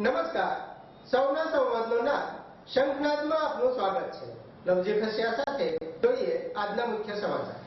નમસ્કાર. સૌના સંવાદનો શંખનાદમાં આપનું સ્વાગત છે. નવજી ખસિયા સાથે જોઈએ આજના મુખ્ય સમાચાર.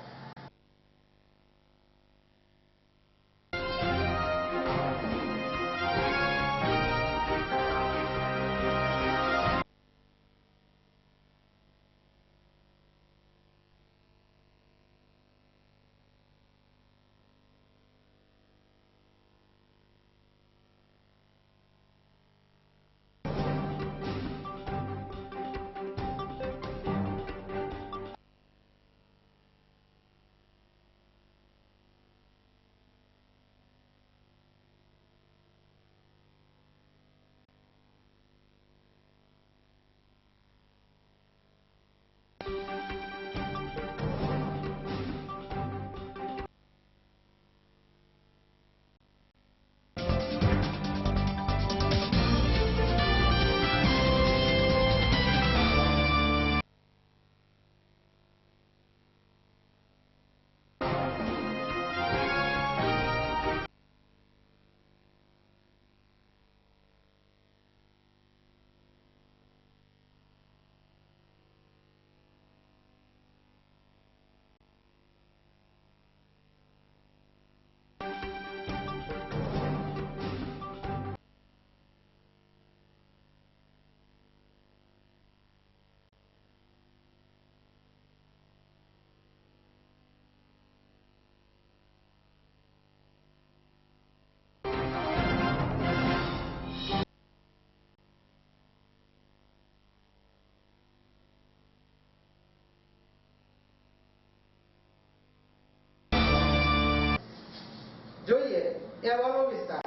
જોઈએ અહેવાલો વિસ્તાર.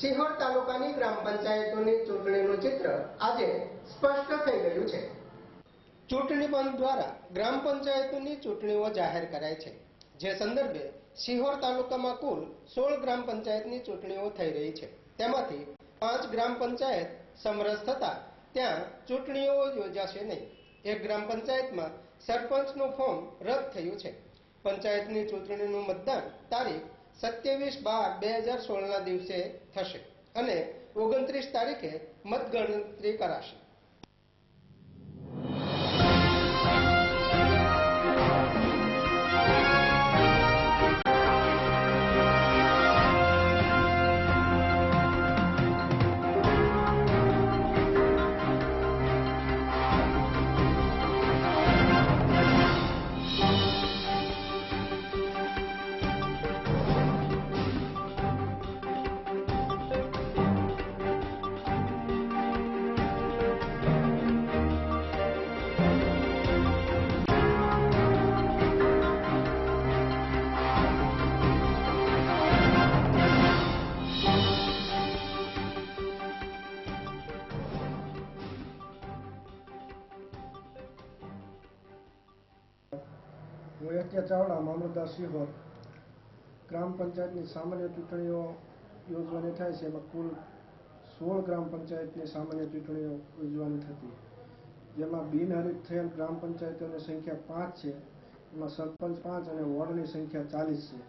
સિહોર તાલુકાની ગ્રામ પંચાયતોની ચૂંટણીનું ચિત્ર આજે સ્પષ્ટ થઈ ગયું છે. ચૂંટણી પંચ દ્વારા ગ્રામ પંચાયતોની ચૂંટણીઓ જાહેર કરાઈ છે. જે સંદર્ભે સિહોર તાલુકામાં કુલ સોળ ગ્રામ પંચાયતની ચૂંટણીઓ થઈ રહી છે. તેમાંથી પાંચ ગ્રામ પંચાયત સમરસ થતા ત્યાં ચૂંટણીઓ યોજાશે નહીં. એક ગ્રામ પંચાયતમાં સરપંચનું ફોર્મ રદ થયું છે. પંચાયતની ચૂંટણીનું મતદાન તારીખ સત્યાવીસ બાર બે હજાર સોળના દિવસે થશે અને ઓગણત્રીસ તારીખે મતગણતરી કરાશે. ચાવડા મામલતદાર સિહોર ગ્રામ પંચાયતની સામાન્ય ચૂંટણીઓ યોજવાની થાય છે. એમાં કુલ સોળ ગ્રામ પંચાયતની સામાન્ય ચૂંટણીઓ યોજવાની થતી. જેમાં બિનહરીફ થયેલ ગ્રામ પંચાયતોની સંખ્યા પાંચ છે. એમાં સરપંચ પાંચ અને વોર્ડની સંખ્યા ચાલીસ છે.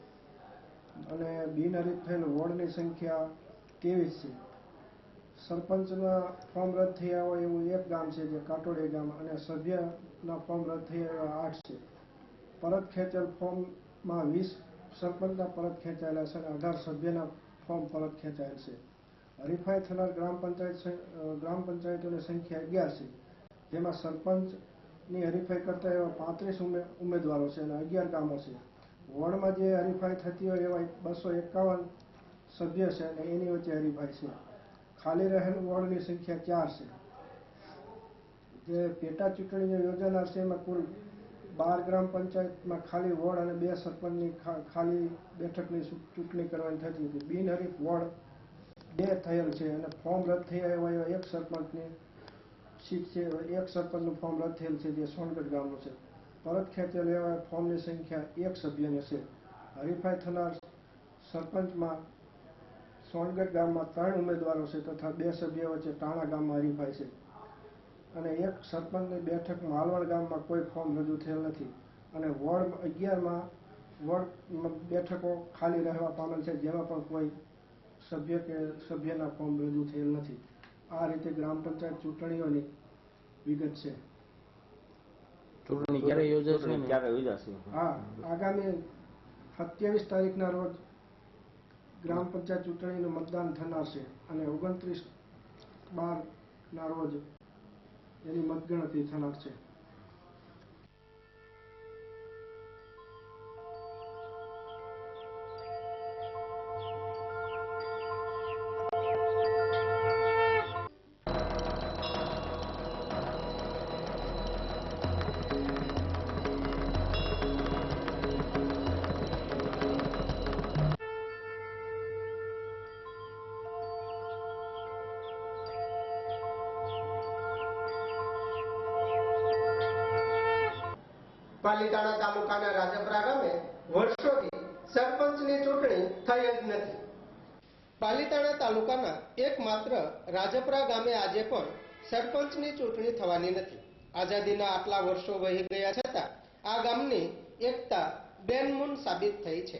અને બિનહરીફ થયેલ વોર્ડની સંખ્યા ત્રેવીસ છે. સરપંચના ફોર્મ રદ થયા હોય એવું એક ગામ છે, જે કાટોડી ગામ, અને સભ્યના ફોર્મ રદ થયા એવા આઠ છે. પરત ખેંચેલ ફોર્મમાં વીસ સરપંચના પરત ખેંચાયેલા છે અને અઢાર સભ્યના ફોર્મ પરત ખેંચાયેલ છે. હરીફાઈ થનાર ગ્રામ પંચાયત ગ્રામ પંચાયતોની સંખ્યા અગિયાર છે. જેમાં સરપંચની હરીફાઈ કરતા એવા પાંત્રીસ ઉમેદવારો છે અને અગિયાર ગામો છે. વોર્ડમાં જે હરીફાઈ થતી હોય એવા બસો એકાવન સભ્ય છે અને એની વચ્ચે હરીફાઈ છે. ખાલી રહેલ વોર્ડની સંખ્યા ચાર છે. જે પેટા ચૂંટણીઓ યોજાનાર છે એમાં કુલ બાર ગ્રામ પંચાયતમાં ખાલી વોર્ડ અને બે સરપંચની ખાલી બેઠકની ચૂંટણી કરવાની થતી હતી. બિનહરીફ વોર્ડ બે થયેલ છે અને ફોર્મ રદ થઈ આવ્યા એવા એક સરપંચની સીટ છે એક સરપંચનું ફોર્મ રદ થયેલ છે, જે સોનગઢ ગામનું છે. પરત ખેંચેલ એવા ફોર્મની સંખ્યા એક સભ્યની છે. હરીફાઈ થનાર સરપંચમાં સોનગઢ ગામમાં ત્રણ ઉમેદવારો છે તથા બે સભ્ય વચ્ચે ટાણા ગામમાં હરીફાઈ છે. અને એક સરપંચની બેઠક માલવણ ગામમાં કોઈ ફોર્મ રજૂ થયેલ નથી. અને વોર્ડ અગિયારમાં વોર્ડ બેઠકો ખાલી રહેવા પામેલ છે જેમાં પણ કોઈ સભ્ય કે સભ્યના ફોર્મ રજૂ થયેલ નથી. આ રીતે ગ્રામ પંચાયત ચૂંટણીઓની વિગત છે. ચૂંટણી ક્યારે યોજાશે ક્યારે યોજાશે? હા આગામી સત્યાવીસ તારીખના રોજ ગ્રામ પંચાયત ચૂંટણીનું મતદાન થનાર છે અને ઓગણત્રીસ બારના રોજ એની મતગણતરી થનાર છે. રાજપરા ગામે આજે પણ સરપંચની ચૂંટણી થવાની નથી. આઝાદીના આટલા વર્ષો વહી ગયા છતાં આ ગામની એકતા બેનમૂન સાબિત થઈ છે.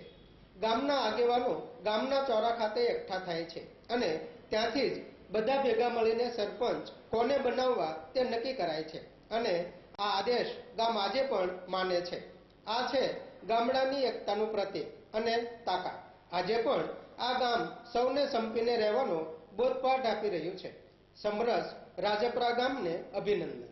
ગામના આગેવાનો ગામના ચોરા ખાતે એકઠા થાય છે અને ત્યાંથી જ બધા ભેગા મળીને સરપંચ કોને બનાવવા તે નક્કી કરાય છે અને આ આદેશ ગામ આજે પણ માને છે. આ છે ગામડાની એકતાનું પ્રતીક અને તાકાત. આજે પણ આ ગામ સૌને સંપીને રહેવાનો બોધપાઠ આપી રહ્યું છે. સમરસ રાજપરા ગામને અભિનંદન.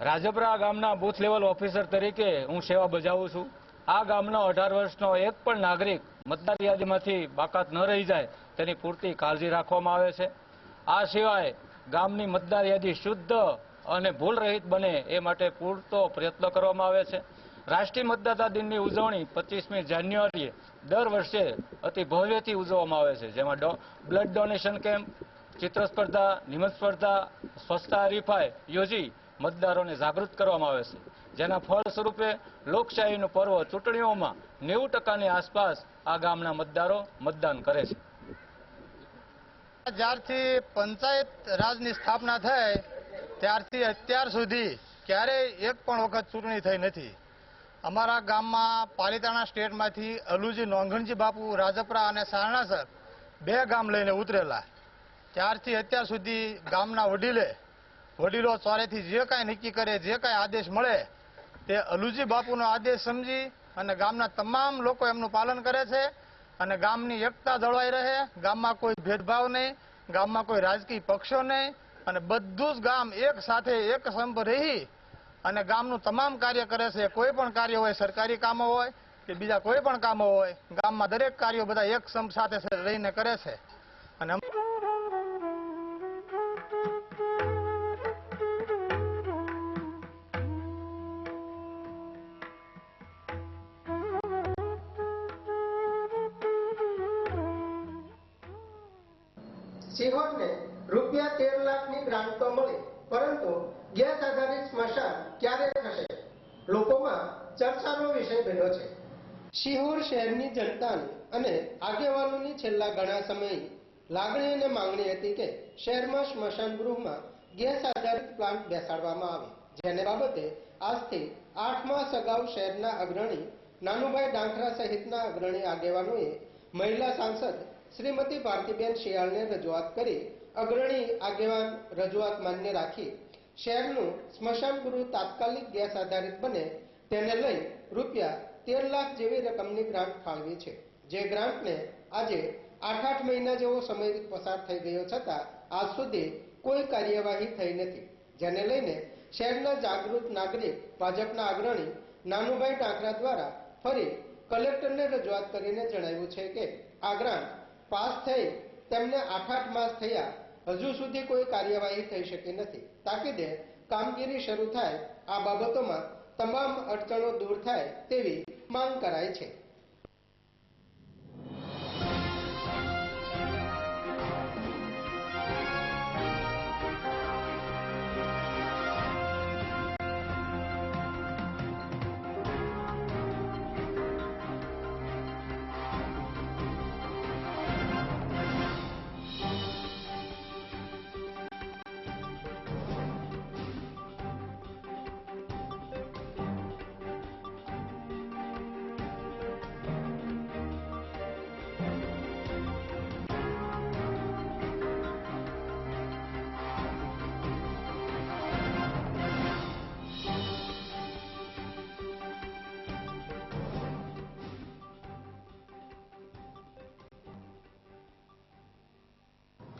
રાજપરા ગામના બૂથ લેવલ ઓફિસર તરીકે હું સેવા બજાવું છું. આ ગામનો અઢાર વર્ષનો એક પણ નાગરિક મતદાર યાદીમાંથી બાકાત ન રહી જાય તેની પૂરતી કાળજી રાખવામાં આવે છે. આ સિવાય ગામની મતદાર યાદી શુદ્ધ અને ભૂલ રહિત બને એ માટે પૂરતો પ્રયત્ન કરવામાં આવે છે. રાષ્ટ્રીય મતદાતા દિનની ઉજવણી પચીસમી જાન્યુઆરીએ દર વર્ષે અતિ ભવ્યથી ઉજવવામાં આવે છે. જેમાં બ્લડ ડોનેશન કેમ્પ, ચિત્ર સ્પર્ધા નિબંધ સ્પર્ધા, સ્વચ્છતા હરીફાઈ યોજી મતદારોને જાગૃત કરવામાં આવે છે. જેના ફળ સ્વરૂપે લોકશાહીનું પર્વ ચૂંટણીઓમાં નેવું ટકાની આસપાસ આ ગામના મતદારો મતદાન કરે છે. જ્યારથી પંચાયત રાજની સ્થાપના થઈ, ત્યારથી અત્યાર સુધી ક્યારેય એક પણ વખત ચૂંટણી થઈ નથી. અમારા ગામમાં પાલિતાણા સ્ટેટમાંથી અલુજી નોંઘણજી બાપુ, રાજપરા અને સારણાસર બે ગામ લઈને ઉતરેલા. ત્યારથી અત્યાર સુધી ગામના વડીલે, વડીલો ચોરેથી જે કાંઈ નક્કી કરે, જે કાંઈ આદેશ મળે, તે અલુજી બાપુનો આદેશ સમજી અને ગામના તમામ લોકો એમનું પાલન કરે છે. અને ગામની એકતા જળવાઈ રહે, ગામમાં કોઈ ભેદભાવ નહીં, ગામમાં કોઈ રાજકીય પક્ષો નહીં, અને બધું જ ગામ એક સાથે એક સંપ રહી અને ગામનું તમામ કાર્ય કરે છે. કોઈ પણ કાર્ય હોય, સરકારી કામો હોય કે બીજા કોઈ પણ કામો હોય, ગામમાં દરેક કાર્યો બધા એક સંપ સાથે રહીને કરે છે. અને સિહોરને રૂપિયા તેર લાખની ગ્રાન્ટ તો મળી, પરંતુ ગેસ આધારિત સ્મશાન ક્યારે થશે? લોકોમાં ચર્ચાનો વિષય બન્યો છે. શિહોર શહેરની જનતાની અને આગેવાનોની છેલ્લા ઘણા સમયે લાગણી અને માંગણી હતી કે શહેરમાં સ્મશાન ગૃહમાં ગેસ આધારિત પ્લાન્ટ બેસાડવામાં આવે. જેને બાબતે આજથી આઠ માસ અગાઉ શહેરના અગ્રણી નાનુભાઈ ડાંખરા સહિતના અગ્રણી આગેવાનોએ મહિલા સાંસદ શ્રીમતી ભારતીબેન શિયાળને રજૂઆત કરી અગ્રણી આગેવાન રજૂઆત માન્ય રાખી શહેરનું સ્મશાન ગૃહ તાત્કાલિક ગેસ આધારિત બને તેને લઈ રૂપિયા તેર લાખ જેવી રકમની ગ્રાન્ટ ફાળવી છે. જે ગ્રાન્ટને આજે આઠ આઠ મહિના જેવો સમય પસાર થઈ ગયો છતાં આજ સુધી કોઈ કાર્યવાહી થઈ નથી. જેને લઈને શહેરના જાગૃત નાગરિક, ભાજપના અગ્રણી નાનુભાઈ ટાંકરા દ્વારા ફરી કલેક્ટરને રજૂઆત કરીને જણાવ્યું છે કે આ ગ્રાન્ટ પાસ થઈ તેમને આઠ આઠ માસ થયા. હજુ સુધી કોઈ કાર્યવાહી થઈ શકી નથી. તાકીદે કામગીરી શરૂ થાય આ બાબતોમાં તમામ અડચણો દૂર થાય તેવી માંગ કરાય છે.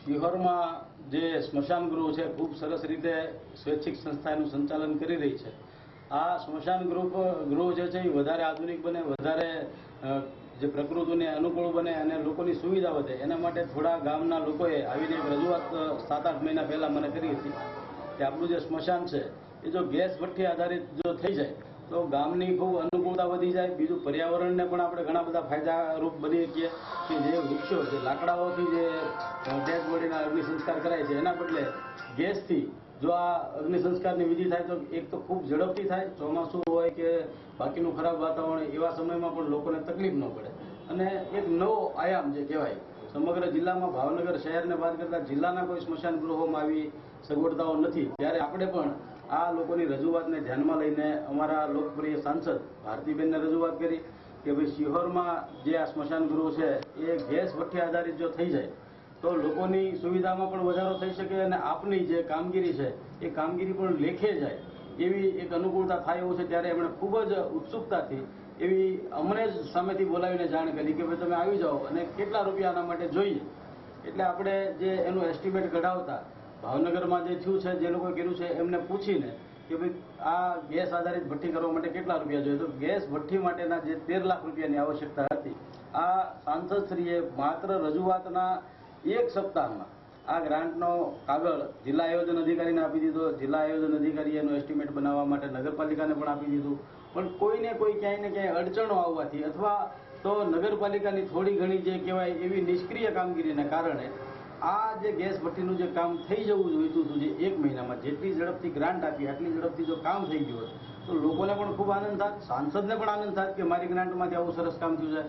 શિહોરમાં જે સ્મશાન ગૃહ છે, ખૂબ સરસ રીતે સ્વૈચ્છિક સંસ્થા એનું સંચાલન કરી રહી છે. આ સ્મશાન ગૃહ ગૃહ જે છે, એ વધારે આધુનિક બને, વધારે જે પ્રકૃતિને અનુકૂળ બને અને લોકોની સુવિધા વધે. એના માટે થોડા ગામના લોકોએ આવીને એક રજૂઆત સાત આઠ મહિના પહેલા મને કરી હતી કે આપણું જે સ્મશાન છે, એ જો ગેસ ભઠ્ઠી આધારિત જો થઈ જાય તો ગામની બહુ અનુકૂળતા વધી જાય. બીજું પર્યાવરણને પણ આપણે ઘણા બધા ફાયદારૂપ બની શકીએ કે જે વૃક્ષો જે લાકડાઓથી જે ડેડ અગ્નિ સંસ્કાર કરાય છે, એના બદલે ગેસથી જો આ અગ્નિ સંસ્કારની વિધિ થાય તો એક તો ખૂબ ઝડપથી થાય. ચોમાસું હોય કે બાકીનું ખરાબ વાતાવરણ, એવા સમયમાં પણ લોકોને તકલીફ ન પડે. અને એક નવો આયામ જે કહેવાય, સમગ્ર જિલ્લામાં ભાવનગર શહેરને બાદ કરતા જિલ્લાના કોઈ સ્મશાન ગૃહોમાં આવી સગવડતાઓ નથી. ત્યારે આપણે પણ આ લોકોની રજૂઆતને ધ્યાનમાં લઈને અમારા લોકપ્રિય સાંસદ ભારતીબેનને રજૂઆત કરી કે ભાઈ શિહોરમાં જે આ સ્મશાન ગૃહ છે, એ ગેસ ભઠ્ઠી આધારિત જો થઈ જાય, તો લોકોની સુવિધામાં પણ વધારો થઈ શકે અને આપની જે કામગીરી છે, એ કામગીરી પણ લેખે જાય. એવી એક અનુકૂળતા થાય એવું છે, ત્યારે એમણે ખૂબ જ ઉત્સુકતાથી એવી અમને જ સામેથી બોલાવીને જાણ કરી કે ભાઈ તમે આવી જાઓ અને કેટલા રૂપિયા આના માટે જોઈએ. એટલે આપણે જે એનું એસ્ટિમેટ કઢાવતા ભાવનગરમાં જે થયું છે, જે લોકોએ કર્યું છે, એમને પૂછીને કે ભાઈ, આ ગેસ આધારિત ભઠ્ઠી કરવા માટે કેટલા રૂપિયા જોઈએ? તો ગેસ ભઠ્ઠી માટેના જે તેર લાખ રૂપિયાની આવશ્યકતા હતી, આ સાંસદશ્રીએ માત્ર રજૂઆતના એક સપ્તાહમાં આ ગ્રાન્ટનો કાગળ જિલ્લા આયોજન અધિકારીને આપી દીધો. જિલ્લા આયોજન અધિકારીએ એનો એસ્ટિમેટ બનાવવા માટે નગરપાલિકાને પણ આપી દીધું. પણ કોઈને કોઈ ક્યાંય ને ક્યાંય અડચણો આવવાથી અથવા તો નગરપાલિકાની થોડી ઘણી જે કહેવાય એવી નિષ્ક્રિય કામગીરીને કારણે આ જે ગેસ ભઠ્ઠીનું જે કામ થઈ જવું જોઈતું હતું જે એક મહિનામાં જેટલી ઝડપથી ગ્રાન્ટ આપી, આટલી ઝડપથી જો કામ થઈ ગયું હોત તો લોકોને પણ ખૂબ આનંદ થાત સાંસદને પણ આનંદ થાત કે મારી ગ્રાન્ટમાંથી આવું સરસ કામ થયું છે.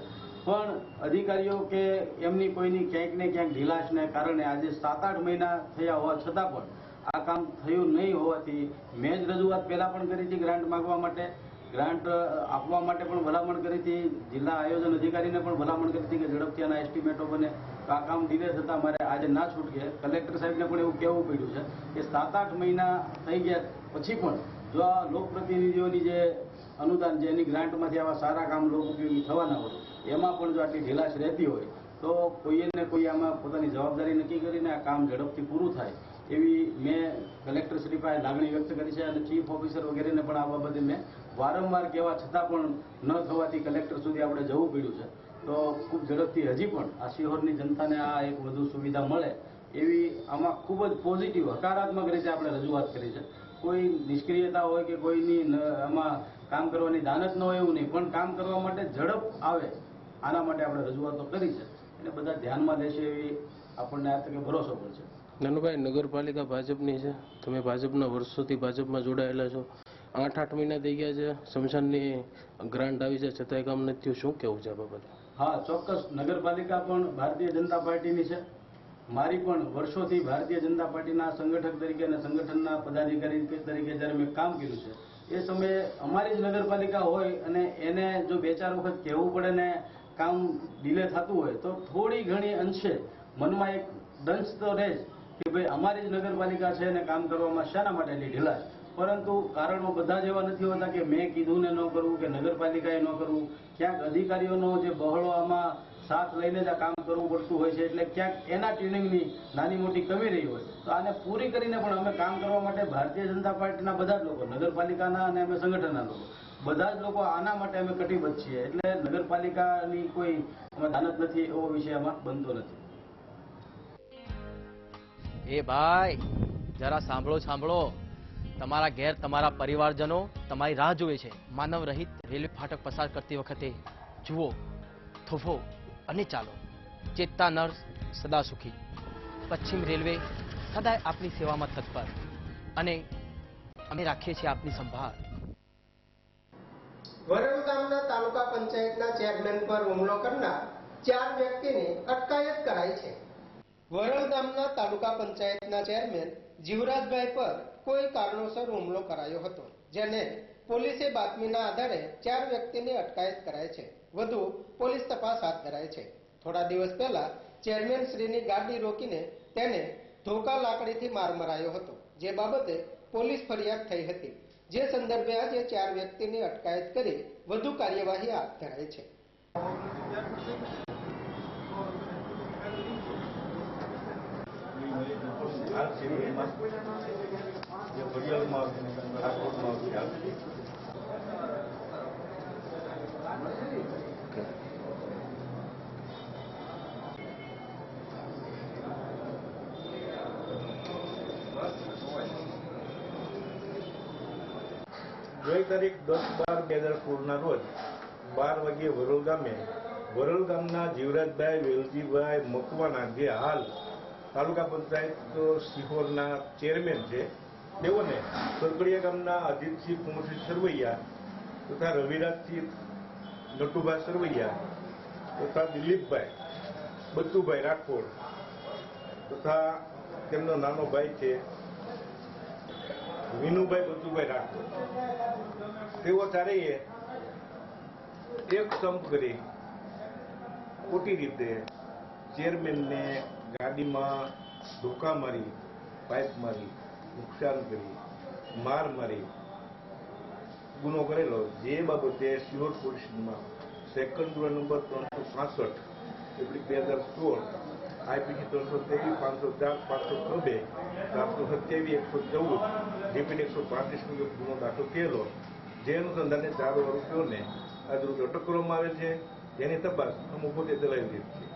પણ અધિકારીઓ કે એમની કોઈની ક્યાંક ને ક્યાંક ઢીલાશને કારણે આજે સાત આઠ મહિના થયા હોવા છતાં પણ આ કામ થયું નહીં હોવાથી મેં જ રજૂઆત પહેલાં પણ કરી હતી ગ્રાન્ટ માંગવા માટે. ગ્રાન્ટ આપવા માટે પણ ભલામણ કરી હતી. જિલ્લા આયોજન અધિકારીને પણ ભલામણ કરી હતી કે ઝડપથી આના એસ્ટિમેટો બને તો આ કામ ડીલે થતાં મારે આજે ના છૂટકે. કલેક્ટર સાહેબને પણ એવું કહેવું પડ્યું છે કે સાત આઠ મહિના થઈ ગયા પછી પણ જો આ લોકપ્રતિનિધિઓની જે અનુદાન છે, એની ગ્રાન્ટમાંથી આવા સારા કામ લોક થવાના હોય, એમાં પણ જો આટલી ઢીલાશ રહેતી હોય, તો કોઈએ ને કોઈ આમાં પોતાની જવાબદારી નક્કી કરીને આ કામ ઝડપથી પૂરું થાય એવી મેં કલેક્ટર શ્રી પાસે લાગણી વ્યક્ત કરી છે અને ચીફ ઓફિસર વગેરેને પણ આ બાબતે મેં વારંવાર કહેવા છતાં પણ ન થવાથી કલેક્ટર સુધી આપણે જવું પડ્યું છે. તો ખૂબ ઝડપથી હજી પણ આ શિહોરની જનતાને આ એક વધુ સુવિધા મળે એવી આમાં ખૂબ જ પોઝિટિવ, હકારાત્મક રીતે આપણે રજૂઆત કરી છે. કોઈ નિષ્ક્રિયતા હોય કે કોઈની આમાં કામ કરવાની દાનત ન હોય એવું નહીં, પણ કામ કરવા માટે ઝડપ આવે આના માટે આપણે રજૂઆતો કરી છે. એટલે બધા ધ્યાનમાં લેશે એવી આપણને આ તકે ભરોસો પણ છે. નાનુભાઈ, નગરપાલિકા ભાજપની છે. તમે ભાજપના વર્ષોથી ભાજપમાં જોડાયેલા છો. આઠ આઠ મહિના થઈ ગયા છે. સમશાનની ગ્રાન્ટ આવી છે. છતાંય કામ નથી થયું. શું કેવું છે બાબત? હા, ચોક્કસ. નગરપાલિકા પણ ભારતીય જનતા પાર્ટીની છે. મારી પણ વર્ષોથી ભારતીય જનતા પાર્ટીના સંગઠક તરીકે અને સંગઠનના પદાધિકારી તરીકે જ્યારે મેં કામ કર્યું છે, એ સમયે અમારી જ નગરપાલિકા હોય અને એને જો બે ચાર વખત કહેવું પડે ને કામ ડિલે થતું હોય, તો થોડી ઘણી અંશે મનમાં એક દંશ તો રહે કે ભાઈ અમારી જ નગરપાલિકા છે અને કામ કરવામાં શાના માટેની ઢીલાશ પરંતુ કારણો બધા જેવા નથી હોતા કે મેં કીધું ને ન કરવું, કે નગરપાલિકાએ ન કરવું. ક્યાંક અધિકારીઓનો જે બહોળો આમાં સાથ લઈને જ આ કામ કરવું પડતું હોય છે, એટલે ક્યાંક એના ટ્રેનિંગની નાની મોટી કમી રહી હોય. તો આને પૂરી કરીને પણ અમે કામ કરવા માટે ભારતીય જનતા પાર્ટીના બધા જ લોકો, નગરપાલિકાના અને અમે સંગઠનના લોકો, બધા જ લોકો આના માટે અમે કટિબદ્ધ છીએ. એટલે નગરપાલિકાની કોઈ દાનત નથી, એવો વિષય આમાં બનતો નથી. એ ભાઈ, જરા સાંભળો સાંભળો. તમારા ઘેર તમારા પરિવારજનો તમારી રાહ જુએ છે. માનવ રહિત રેલવે ફાટક પસાર કરતી વખતે જુઓ થોફો અને ચાલો. ચેતતા નર્સ સદા સુખી. પશ્ચિમ રેલવે સદાય આપની સેવામાં તત્પર અને અમે રાખીએ છીએ આપની સંભાળ. વરણ ગામના તાલુકા પંચાયતના ચેરમેન પર હુમલો કરનાર ચાર વ્યક્તિને અટકાયત કરાઈ છે. વરણ ગામના તાલુકા પંચાયતના ચેરમેન જીવરાજભાઈ પર કોઈ કારણોસર હુમલો કરાયો હતો, જેને પોલીસે બાતમીના આધારે ચાર વ્યક્તિની અટકાયત કરાઈ છે. વધુ, પોલીસ તપાસ હાથ ધરાઈ છે. થોડા દિવસ પહેલા, ચેરમેન શ્રીની ગાડી રોકીને તેને ધોકા લાકડીથી માર મરાયો હતો, જે બાબતે પોલીસ ફરિયાદ થઈ હતી. જે સંદર્ભે આજે ચાર વ્યક્તિની અટકાયત કરી વધુ કાર્યવાહી હાથ ધરાઈ છે. ગઈ તારીખ દસ બાર બે હજાર સોળના રોજ બાર વાગ્યે વરોલ ગામે, વરોલ ગામના જીવરાજભાઈ વેલજીભાઈ મકવાના જે હાલ તાલુકા પંચાયત સિહોરના ચેરમેન છે તેઓને સરકડિયા ગામના અજીતસિંહ કુંવરસિંહ સરવૈયા તથા રવિરાજસિંહ નટુભાઈ સરવૈયા તથા દિલીપભાઈ બચુભાઈ રાઠોડ તથા તેમનો નાનો ભાઈ છે વિનુભાઈ બચુભાઈ રાઠોડ. તેઓ ચારેય એક સંપ કરી ખોટી રીતે ચેરમેનને ગાડીમાં ધોકા મારી, પાઇપ મારી નુકસાન કરી માર મારી. ગુનો કરેલો. જે બાબતે સિયોર પોલીસમાં સેકન્ડ ગુનો નંબર ત્રણસો પાસઠ, એટલે બે હજાર સોળ આઈપીસી ત્રણસો ત્રેવીસ, પાંચસો ચાર, પાંચસો છબે સાતસો સત્યાવીસ, એકસો ચૌદ જીપીડી એકસો પાંત્રીસ ગુનો દાખલ થયેલો. જે અનુસંધાને ચાર આરોપીઓને આજરોજ અટક કરવામાં આવે છે. જેની તપાસ અમુક પોતે ચલાવી દીધી છે.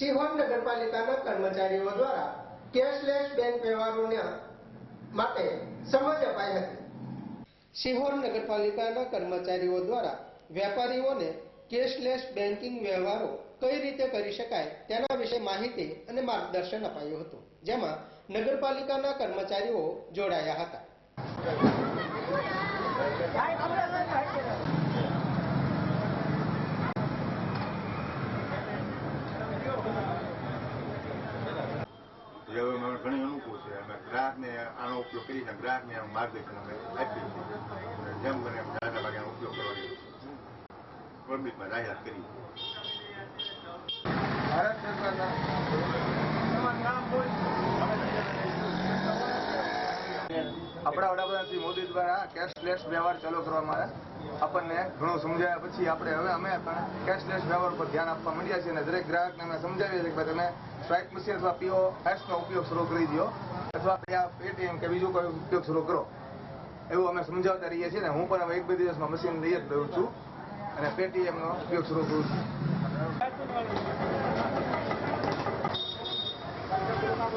સિહોર નગરપાલિકાના કર્મચારીઓ દ્વારા કેશલેસ બેંક વ્યવહારોના માટે સમજ અપાઈ હતી. સિહોર નગરપાલિકાના કર્મચારીઓ દ્વારા વેપારીઓને કેશલેસ બેન્કિંગ વ્યવહારો કઈ રીતે કરી શકાય તેના વિશે માહિતી અને માર્ગદર્શન અપાયું હતું, જેમાં નગરપાલિકાના કર્મચારીઓ જોડાયા હતા હવે ઘણી અનુકૂળ છે અમે ગ્રાહકને કરીને ગ્રાહકને આનું માર્ગદર્શન અમે છીએ. અને જેમ બને એમ દાદા ભાગે ઉપયોગ કરવાની પબ્લિકમાં જાહેરાત કરી. ભારત આપણા વડાપ્રધાન શ્રી મોદી દ્વારા કેશલેસ વ્યવહાર ચાલુ કરવામાં આવ્યા આપણને ઘણું સમજાયા પછી આપણે હવે અમે પણ કેશલેસ વ્યવહાર પર ધ્યાન આપવા માંડ્યા છીએ અને દરેક ગ્રાહકને અમે સમજાવીએ છીએ કે તમે સ્વાઇપ મશીન અથવા પીઓ નો ઉપયોગ શરૂ કરી દો અથવા પેટીએમ કે બીજું કોઈ ઉપયોગ શરૂ કરો. એવું અમે સમજાવતા રહીએ છીએ ને હું પણ હવે એક બે દિવસમાં મશીન લઈ જ દઉં છું. અને પેટીએમ નો ઉપયોગ શરૂ કરું છું આનો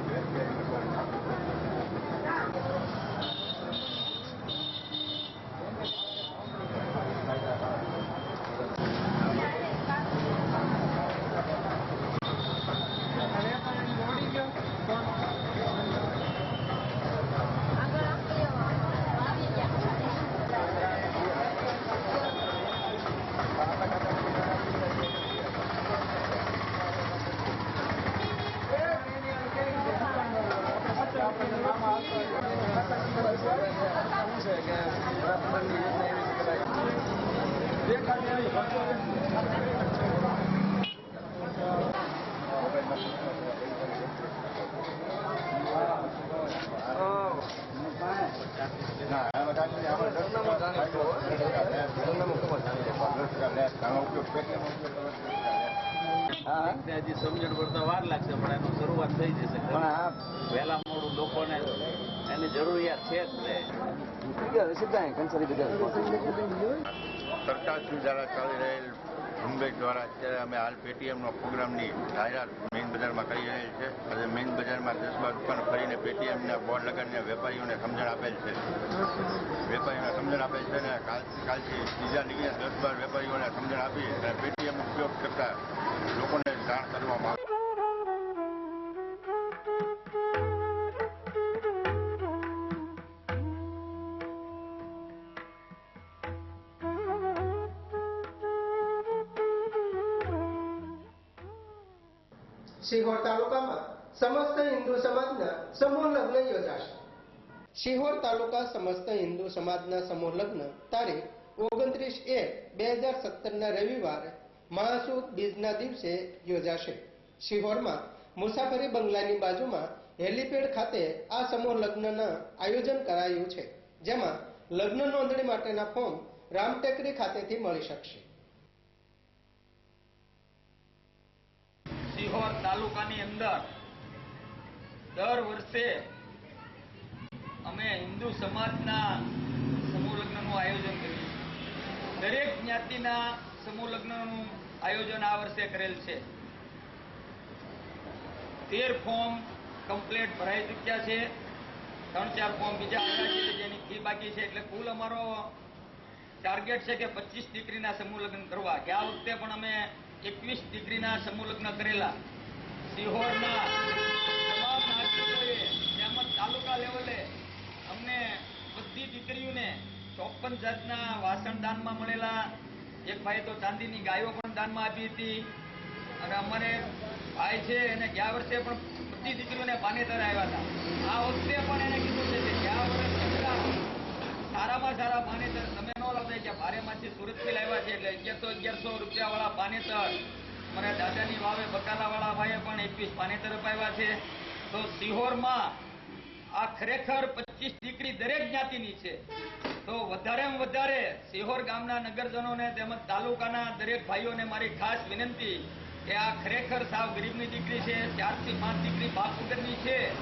ઉપયોગ પેટીએમ હજી સમજણ પડતા વાર લાગશે પણ એનો શરૂઆત થઈ જશે. વહેલા મોડું લોકોને એની જરૂરિયાત છે જ ને. સરકાર શ્રી દ્વારા ચાલી રહેલ ઝુંબેશ દ્વારા અત્યારે અમે હાલ પેટીએમનો પ્રોગ્રામની જાહેરાત મેઇન બજારમાં કરી રહેલ છે અને મેઇન બજારમાં દસ બાર દુકાન ફરીને પેટીએમના બોર્ડ લગાડીને વેપારીઓને સમજણ આપેલ છે વેપારીઓને સમજણ આપેલ છે અને કાલથી બીજા નીકળીને દસ બાર વેપારીઓને સમજણ આપી અને પેટીએમ ઉપયોગ કરતા લોકોને જાણ શિહોર તાલુકામાં સમસ્ત હિન્દુ સમાજના સમૂહ લગ્ન યોજાશે. શિહોર તાલુકા સમસ્ત હિન્દુ સમાજના સમૂહ લગ્ન તારીખ ઓગણત્રીસ એક બે હજાર સત્તરના રવિવારે મહાસુદ બીજના દિવસે યોજાશે. શિહોરમાં મુસાફરી બંગલાની બાજુમાં હેલીપેડ ખાતે આ સમૂહ લગ્નના આયોજન કરાયું છે, જેમાં લગ્ન નોંધણી માટેના ફોર્મ રામટેકરી ખાતેથી મળી શકશે. સિહોર તાલુકાની અંદર દર વર્ષે અમે હિન્દુ સમાજના સમૂહ લગ્નનું આયોજન કરીએ દરેક જ્ઞાતિના સમૂહ લગ્નનું આયોજન આ વર્ષે કરેલ છે. તેર ફોર્મ કમ્પ્લેટ ભરાઈ ચૂક્યા છે. ત્રણ ચાર ફોર્મ બીજા આવ્યા છે જેની ફી બાકી છે એટલે કુલ અમારો ટાર્ગેટ છે કે પચીસ દીકરીના સમૂહ લગ્ન કરવા. ગયા વખતે પણ અમે એકવીસ ડિગ્રીના સમૂહ કરેલા સિહોરના તમામ નાગરિકોએ તેમજ તાલુકા લેવલે અમને બધી દીકરીઓને ચોપન જાતના વાસણ દાનમાં મળેલા. એક ભાઈ તો ચાંદીની ગાયો પણ દાનમાં આપી હતી. અને અમારે ભાઈ છે એને ગયા વર્ષે પણ બધી દીકરીઓને પાનેતર આવ્યા હતા. આ વખતે પણ એને કીધું છે કે ગયા વર્ષ સારામાં સારા પાનેતર તમે દીકરી દરેક જ્ઞાતિની છે. સિહોર ગામના નગરજનોને તેમજ તાલુકાના દરેક ભાઈઓને મારી ખાસ વિનંતી કે આ ખરેખર સાવ ગરીબની દીકરી છે, ચારથી પાંચ દીકરી બાપ વગરની છે,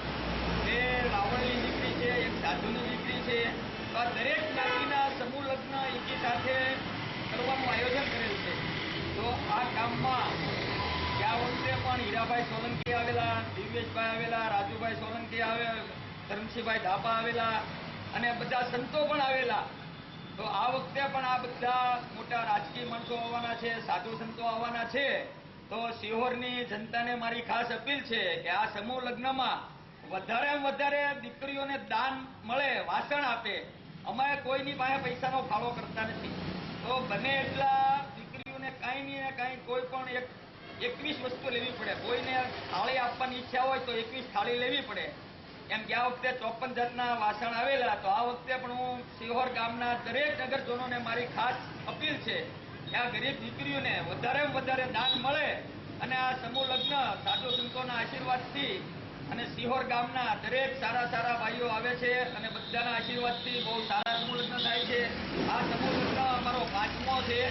બે રાવણની દીકરી છે, એક સાધુની દીકરી છે. આ દરેક જ્ઞાતિના સમૂહ લગ્ન એકી સાથે કરવાનું આયોજન કરેલ છે. તો આ કામમાં ગયા વખતે પણ હીરાભાઈ સોલંકી આવેલા, દિવ્યેશભાઈ આવેલા, રાજુભાઈ સોલંકી આવે, ધરમસિંહભાઈ ધાપા આવેલા અને બધા સંતો પણ આવેલા. તો આ વખતે પણ આ બધા મોટા રાજકીય માણસો આવવાના છે, સાધુ સંતો આવવાના છે. તો સિહોરની જનતાને મારી ખાસ અપીલ છે કે આ સમૂહ લગ્નમાં વધારેમાં વધારે દીકરીઓને દાન મળે, વાસણ આપે. અમે કોઈની પાસે પૈસાનો ફાળો કરતા નથી. તો બને એટલા દીકરીઓને કાંઈ નહીં ને કાંઈ, કોઈ પણ એક, એકવીસ વસ્તુ લેવી પડે. કોઈને થાળી આપવાની ઈચ્છા હોય તો એકવીસ થાળી લેવી પડે. એમ આ વખતે ચોપન જાતના વાસણ આવેલા, તો આ વખતે પણ હું સિહોર ગામના દરેક નગરજનોને મારી ખાસ અપીલ છે કે આ ગરીબ દીકરીઓને વધારે વધારે દાન મળે અને આ સમૂહ લગ્ન સાધુ સંતોના આશીર્વાદથી અને સિહોર ગામના દરેક સારા સારા ભાઈઓ આવે છે અને બધાના આશીર્વાદથી બહુ સારા સમૂહ લગ્ન થાય છે. આ સમૂહ લગ્ન અમારો પાંચમો છે.